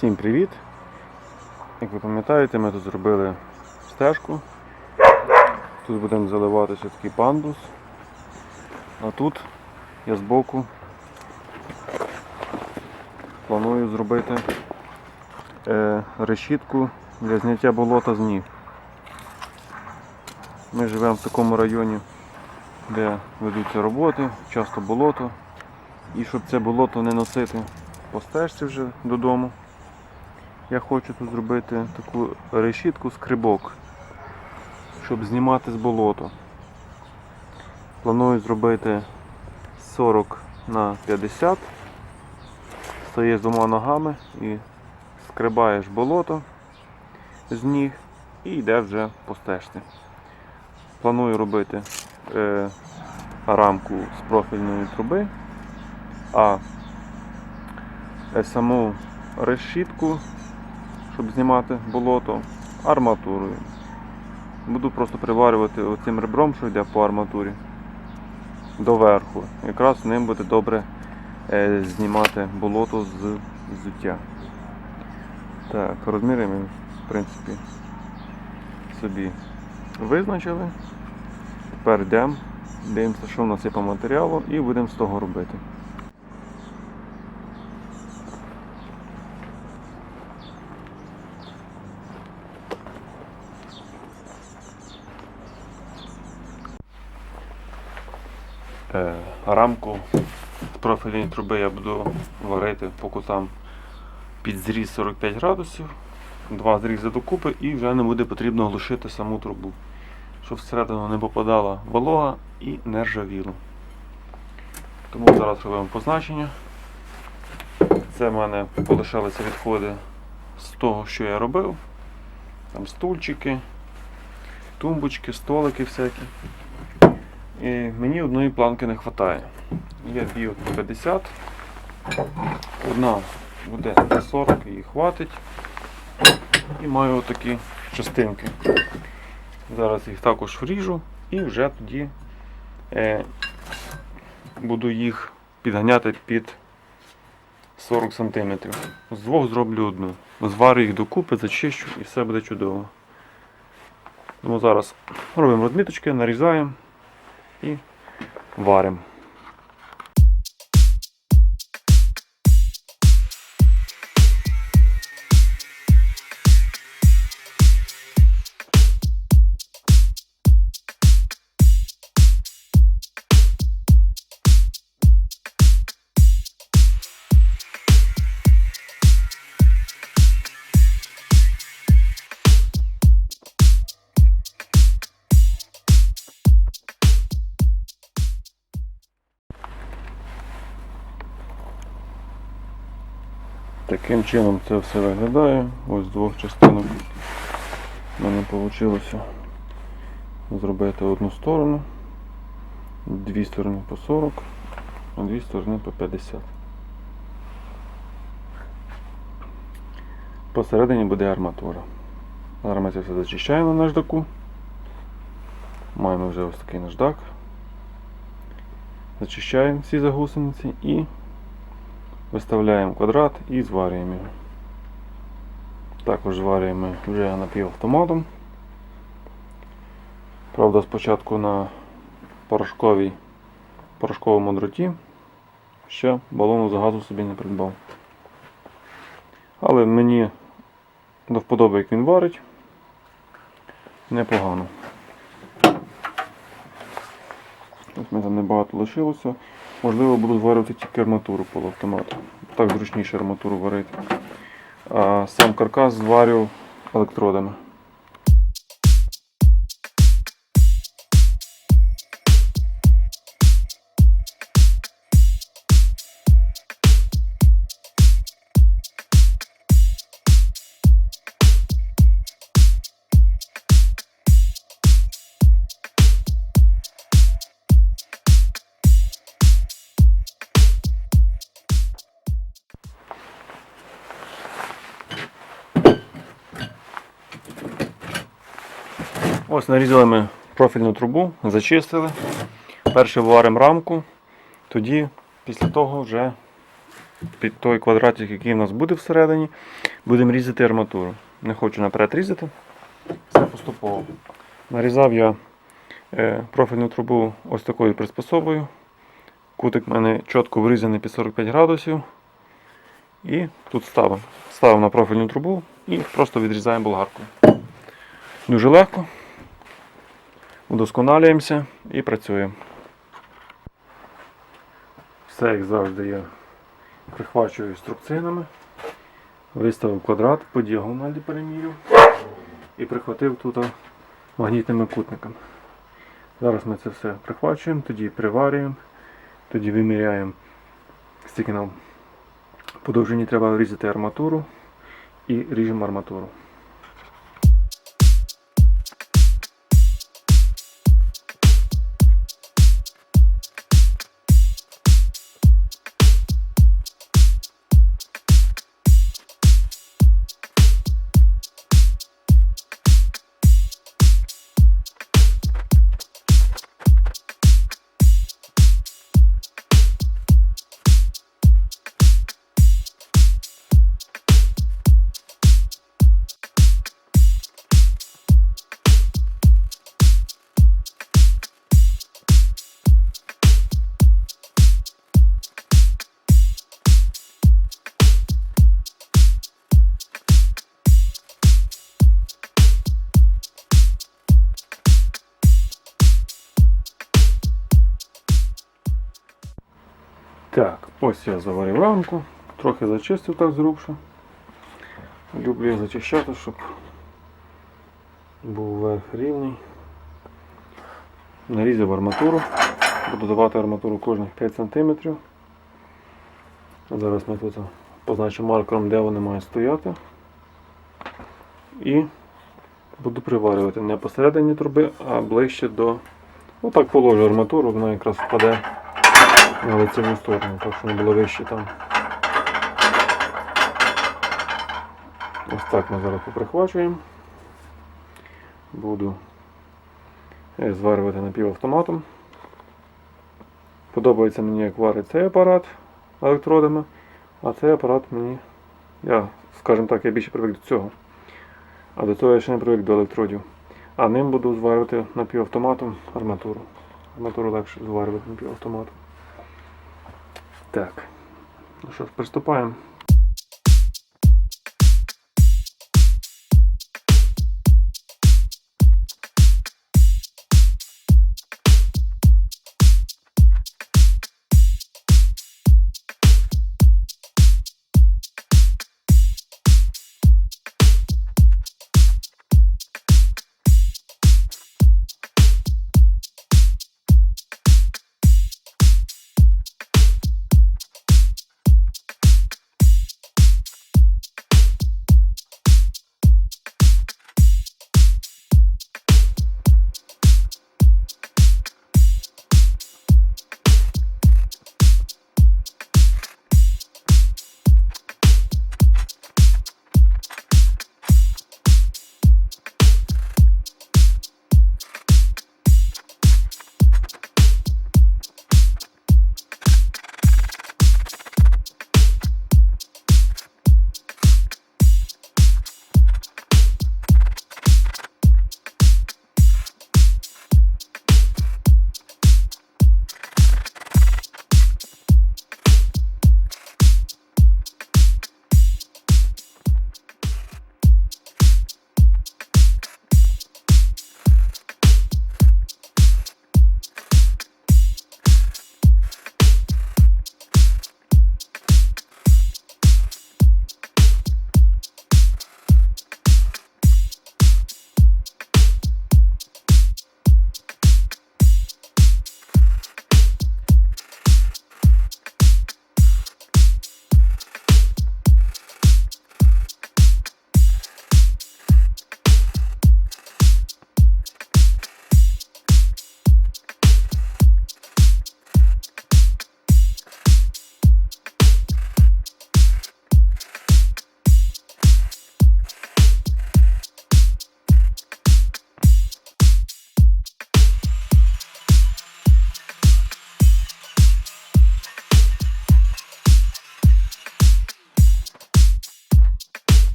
Всім привіт! Як ви пам'ятаєте, ми тут зробили стежку. Тут будемо заливати ще такий пандус. А тут я збоку планую зробити е, решітку для зняття болота з ніг. Ми живемо в такому районі, де ведуться роботи, часто болото. І щоб це болото не носити по стежці вже додому, я хочу тут зробити таку решітку скрибок, щоб знімати з болота. Планую зробити 40 на 50. Стаєш двома ногами і скрибаєш болото з ніг і йде вже по стежці. Планую робити е, рамку з профільної труби, а е, саму решітку, щоб знімати болото, арматурою. Буду просто приварювати оцим ребром, що йде по арматурі, доверху. Якраз ним буде добре е, знімати болото з взуття. Так, розміри ми, в принципі, собі визначили. Тепер йдемо, дивимося, що в нас є по матеріалу, і будемо з того робити. Рамку з профільної труби я буду варити по кутам під зріз 45 градусів, два зрізи докупи і вже не буде потрібно глушити саму трубу, щоб всередину не попадала волога і не ржавіло. Тому зараз робимо позначення. Це в мене полишалися відходи з того, що я робив. Там стульчики, тумбочки, столики всякі. І мені одної планки не вистачає. От по 50. Одна буде на 40, її хватить. І маю отакі частинки. Зараз їх також вріжу і вже тоді е, буду їх підганяти під 40 см. З двох зроблю одну. Зварю їх докупи, зачищу і все буде чудово. Тому зараз робимо розміточки, нарізаємо і варимо. Таким чином це все виглядає. Ось з двох частинок в мене вийшло зробити одну сторону, дві сторони по 40, а дві сторони по 50. Посередині буде арматура. Зараз ми це все зачищаємо на наждаку. Маємо вже ось такий наждак. Зачищаємо всі загусениці і Виставляємо квадрат і зварюємо його. Також зварюємо вже напівавтоматом. Правда, спочатку на порошковій, порошковому дроті. Ще балону з газу собі не придбав. Але мені до вподоби, як він варить, непогано. Ось мене там небагато лишилося. Можливо, буду зварювати тільки арматуру полуавтомату. Так зручніше арматуру варити. А сам каркас зварю електродами. Ось нарізали ми профільну трубу, зачистили. Перше варимо рамку, тоді після того вже під той квадратик, який у нас буде всередині, будемо різати арматуру. Не хочу наперед різати. Все поступово. Нарізав я е, профільну трубу ось такою приспособою. Кутик в мене чітко вирізаний під 45 градусів. І тут ставимо. Ставимо на профільну трубу і просто відрізаємо болгаркою. Дуже легко. Удосконалюємося і працюємо. Все, як завжди, я прихвачую струбцинами. Виставив квадрат по діагоналі перемірю і прихватив тут магнітними кутниками. Зараз ми це все прихвачуємо, тоді приварюємо, тоді виміряємо, скільки нам по треба різати арматуру і ріжемо арматуру. Ось я заварив рамку, трохи зачистив так зрубше. Люблю зачищати, щоб був верх рівний. Нарізав арматуру. Буду давати арматуру кожних 5 см. Зараз ми тут позначимо маркером, де вони мають стояти. І буду приварювати не посередині труби, а ближче до... Отак положу арматуру, вона якраз впаде на лицеву сторону, так що не було вище там. Ось так ми зараз поприхвачуємо. Буду е, зварювати напівавтоматом. Подобається мені, як варить цей апарат електродами, а цей апарат мені, я, скажімо так, я більше привик до цього. А до цього я ще не привик до електродів. А ним буду зварювати напівавтоматом арматуру. Арматуру легше зварювати напівавтоматом. Так. Ну що ж, приступаємо.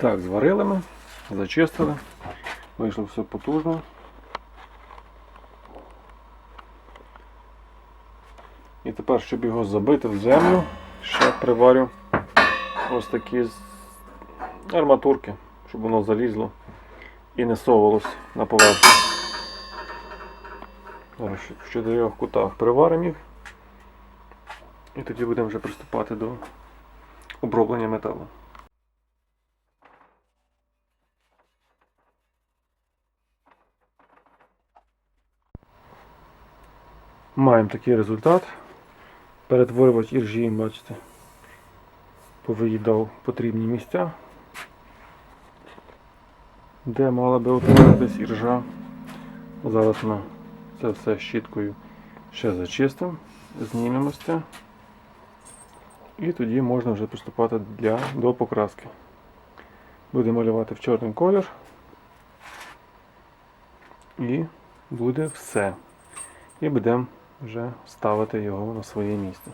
Так, зварили ми, зачистили. Вийшло все потужно. І тепер, щоб його забити в землю, ще приварю ось такі арматурки, щоб воно залізло і не совалось на поверхню. Зараз в чотирьох кутах приваримо їх. І тоді будемо вже приступати до оброблення металу. Маємо такий результат. Перетворювач іржі, бачите, повиїдав потрібні місця, де мала би утворитись іржа. Зараз ми це все щіткою ще зачистимо, знімемо. І тоді можна вже приступати для, до покраски. Будемо малювати в чорний колір. І буде все. І будемо вже ставити його на своє місце.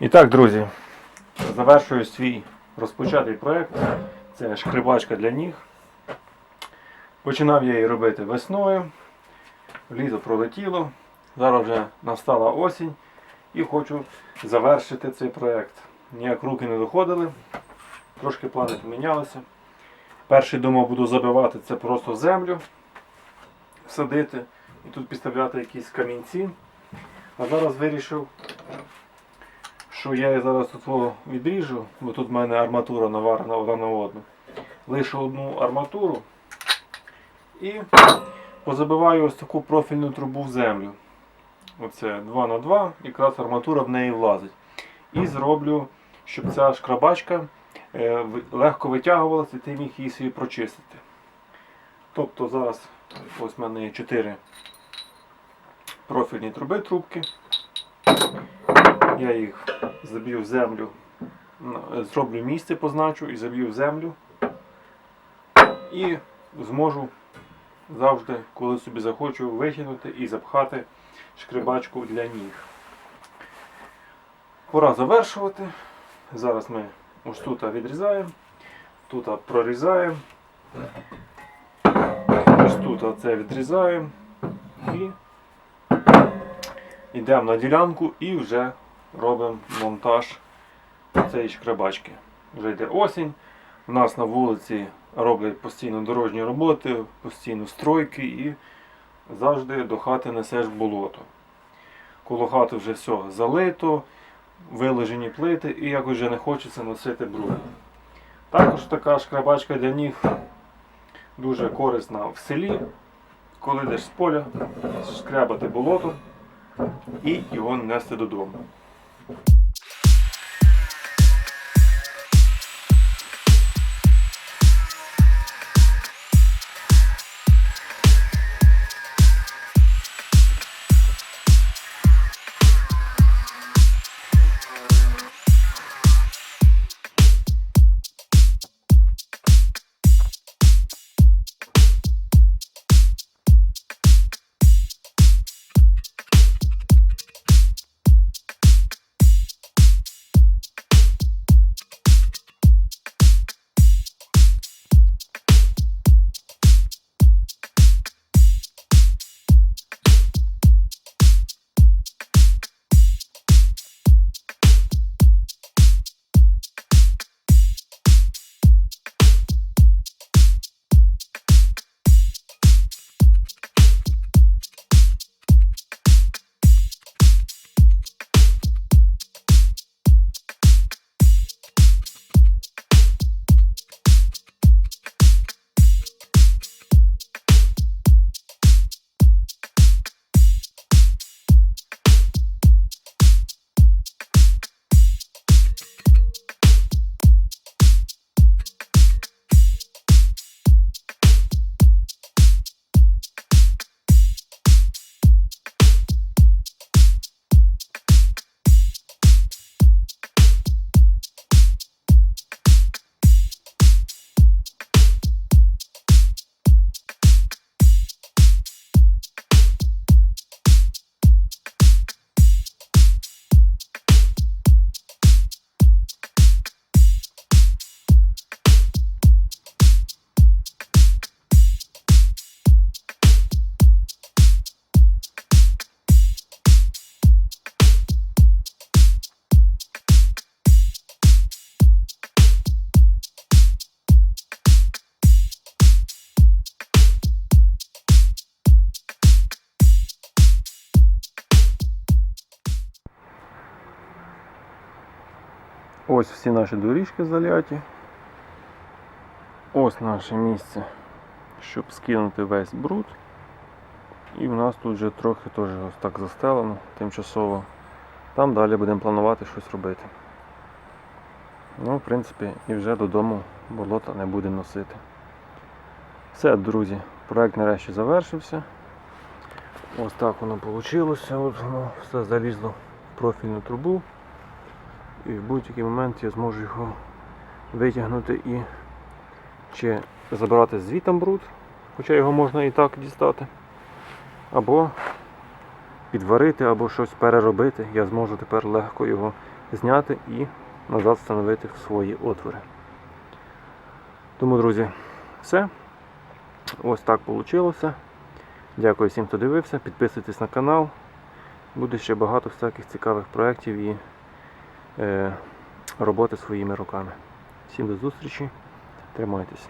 І так, друзі, завершую свій розпочатий проєкт. Це шкрибачка для ніг. Починав я її робити весною. Літо пролетіло. Зараз вже настала осінь і хочу завершити цей проєкт. Ніяк руки не доходили, трошки плани помінялися. Перший думав буду забивати це просто землю, садити і тут підставляти якісь камінці. А зараз вирішив що я її зараз тут відріжу, бо тут в мене арматура наварена одна на одну. Лишу одну арматуру і позабиваю ось таку профільну трубу в землю. Оце 2 на 2 якраз арматура в неї влазить. І зроблю, щоб ця шкрабачка е, легко витягувалася, і ти міг її собі прочистити. Тобто зараз ось в мене є 4 профільні труби трубки. Я їх заб'ю в землю, зроблю місце, позначу і заб'ю в землю. І зможу завжди, коли собі захочу, витягнути і запхати шкрибачку для ніг. Пора завершувати. Зараз ми ось тут відрізаємо, тут прорізаємо, ось тут це відрізаємо і йдемо на ділянку і вже робимо монтаж цієї шкребачки. Вже йде осінь. У нас на вулиці роблять постійно дорожні роботи, постійно стройки і завжди до хати несеш болото. Коло хати вже все залито, виложені плити і якось вже не хочеться носити бруд. Також така шкрабачка для ніг дуже корисна в селі, коли йдеш з поля, шкрябати болото і його нести додому. you Ось всі наші доріжки заляті. Ось наше місце, щоб скинути весь бруд. І в нас тут вже трохи теж ось так застелено тимчасово. Там далі будемо планувати щось робити. Ну, в принципі, і вже додому болота не будемо носити. Все, друзі, проект нарешті завершився. Ось так воно вийшло. От воно все залізло в профільну трубу. І в будь-який момент я зможу його витягнути і чи забрати звітом бруд, хоча його можна і так дістати, або підварити, або щось переробити. Я зможу тепер легко його зняти і назад встановити в свої отвори. Тому, друзі, все. Ось так вийшло. Дякую всім, хто дивився. Підписуйтесь на канал. Буде ще багато всяких цікавих проєктів і роботи своїми руками. Всім до зустрічі. Тримайтесь.